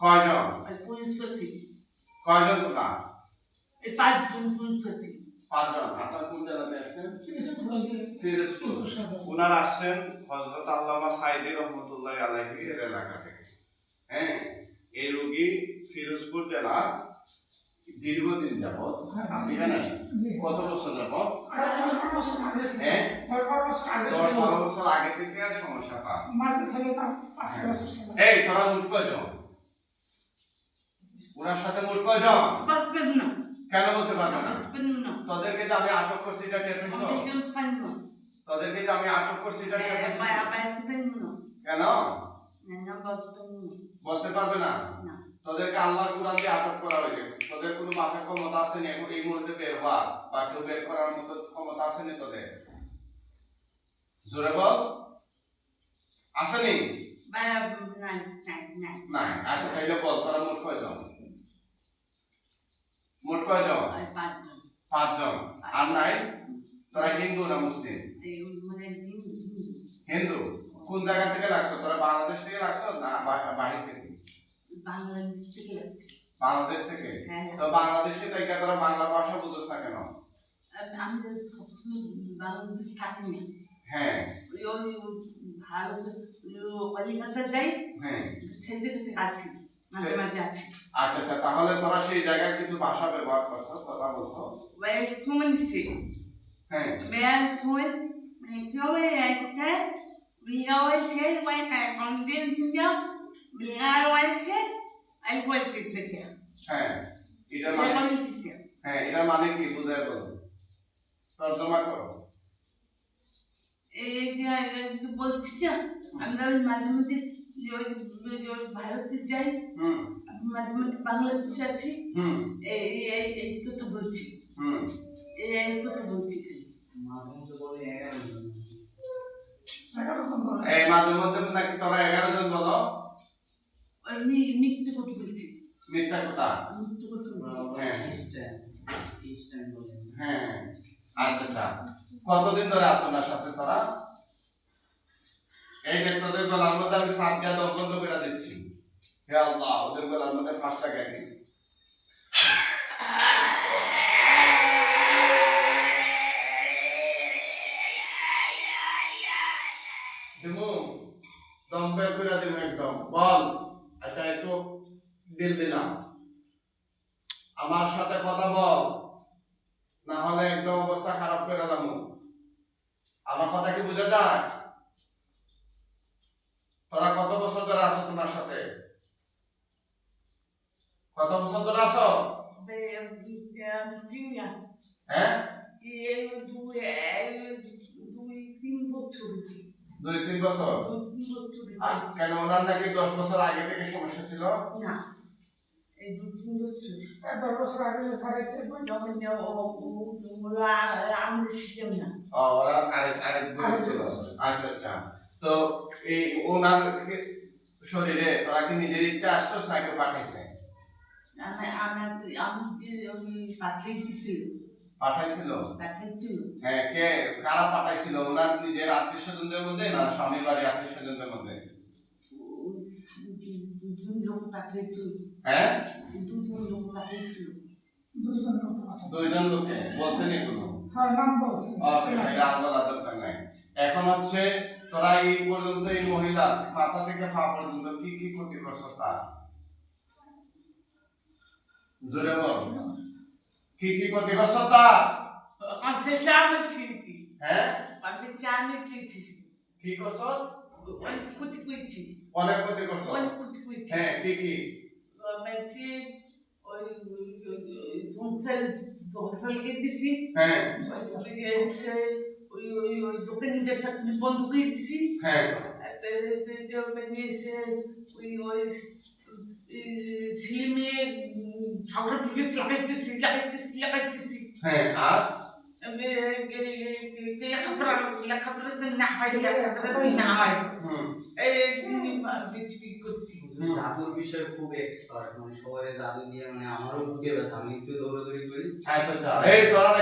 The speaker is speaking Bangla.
কয়জন? কয়জন তোমরা? পাঁচজন পুরুষ পাঁচজন। আপনার কোন জেলাতে আসছেন? ফিরোজপুর ওনারা আসছেন হজরত আল্লামা সাইদি রহমতুল্লাহ আলাইহি এর এলাকা থেকে। হ্যাঁ এই রোগী ফিরোজপুর জেলা দীর্ঘদিন যাবৎ আপনি জানেন কত বছর যাবৎ? হ্যাঁ? বছর আগে থেকে সমস্যা পান। এই তোরা মোট কয়জন? ওনার সাথে মোট কয়জন? কেন বলতে পারবে না? তোদেরকে যে আমি আটক করছি এটা টের পেয়েছ? তোদেরকে যে আমি আটক করছি এটা টের পেয়েছ? কেন? বলতে পারবে না? না। তোদেরকে আল্লাহর কোরআন দিয়ে আটক করা হয়েছে। তোদের কোনো মাথার ক্ষমতা আছে নি এখন এই মুহূর্তে বের হওয়া বা কেউ বের করার মতো ক্ষমতা আছে নি তোদের। জোরে বল। আসেনি? নাই আচ্ছা তাইলে বল তোরা মোট কয়জন? মোট কয়জন? পাঁচজন। আর নাই? তোরা হিন্দু না মুসলিম? মানে হিন্দু কোন জায়গা থেকে লাগছো? তোরা বাংলাদেশ থেকে লাগছো না বাহির থেকে? বাংলাদেশ থেকে বাংলাদেশ থেকে? হ্যাঁ তো বাংলাদেশে থেকে তোরা বাংলা ভাষা বুঝোস না কেন? আমি- সবসময় বাংলাদেশ থাকি না। হ্যাঁ। ওই ভারত কলিকাতা যাই হ্যাঁ। থেকে আসি মাঝে মাঝে আসি। আচ্ছা আচ্ছা তাহলে তোরা সেই জায়গায় কিছু ভাষা ব্যবহার করতো কথা বলতো? kommen nicht. হ্যাঁ। Wer es holt, ich glaube, er ist wie er euch hält, ein Wollte bitte. হ্যাঁ এটা মানে. হ্যাঁ এটা মানে কি বুঝায় বলো? তর্জমা করো। এই যে বলছি না আমরা মাঝে মাঝে যে ওই ওই- ওই ভারতে যাই হুম। মাঝে মাঝে বাংলাদেশে আছি। হুম। এই এই এই কথা বলছি। হুম। এই এই কথা বলছি। এই মাঝে মধ্যে নাকি তোরা এগারো জন বলো? আমি মিথ্যে কথা বলছি। মিথ্যা কথা? মিথ্যে কথা হ্যাঁ। হ্যাঁ হ্যাঁ। আচ্ছা আচ্ছা। কতদিন ধরে আছো ওনার সাথে তোরা? এই যে তোদের গলার মধ্যে আমি সাপ গিয়া বন্ধ করে দিচ্ছি। হে আল্লাহ ওদের গলার মধ্যে ফাঁসটা গেলি দিমু দম বের করে দিমু একদম। বল। আচ্ছা একটু দিল দিলাম। আমার সাথে কথা বল না হলে একদম অবস্থা খারাপ করে দিলাম আমার কথা কি বুঝে যায়? তোরা কত বছর ধরে আছো তোমার সাথে? কত বছর ধরে আছো? হ্যাঁ? দুই তিন বছর। দুই তিন বছর? কেন ওনার নাকি দশ বছর আগে থেকে সমস্যা ছিল? না এই দুই তিন বছর। যখন ওরা আমরা ছিলাম না। ও, ওরা আরেক আরেক ছিল আচ্ছা আচ্ছা। তো এই ওনার শরীরে তোরা কি নিজের ইচ্ছা আসছোস নাকি পাঠাইছে আমি আমার আমি পাঠিয়ে পাঠাইছিল? হ্যাঁ কে কারা পাঠাইছিল? ওনার নিজের আত্মীয় স্বজনদের মধ্যে না স্বামীর বাড়ি আত্মীয় স্বজনদের মধ্যে? হ্যাঁ? দুইজন লোকে বলছেন এগুলো নাই। এখন হচ্ছে তোরা এই পর্যন্ত এই মহিলা মাথা থেকে পা পর্যন্ত কি কি ক্ষতি করছ তা? জোরে বল। কি কি ক্ষতি করছ তা। আমি চামে ছিঁড়ছি হ্যাঁ? আমি চামে ছিঁড়ছি কি? করছ? অনেক ক্ষতি করেছি। অনেক ক্ষতি করছ? অনেক ক্ষতি করেছি। হ্যাঁ কি কি? বলছি ওই সংসার সংসার দিছি হ্যাঁ। ওই ওই ওই দোকানিদের সাথে বন্ধ করে দিছি। হ্যাঁ। মানে সে ওই ওই ছেলে ঝগড়া বিভেদ লাগাইতেছি লাগাইতেছি লাগাইতেছি হ্যাঁ আর? লেখাপড়া না হয় না হয়। জাদুর বিষয়ে খুব এক্সপার্ট মানে সবাই জাদু দিয়ে মানে আমারও বুকে ব্যথা আমি একটু দৌড়াদৌড়ি করি। আচ্ছা আচ্ছা। এই তোরা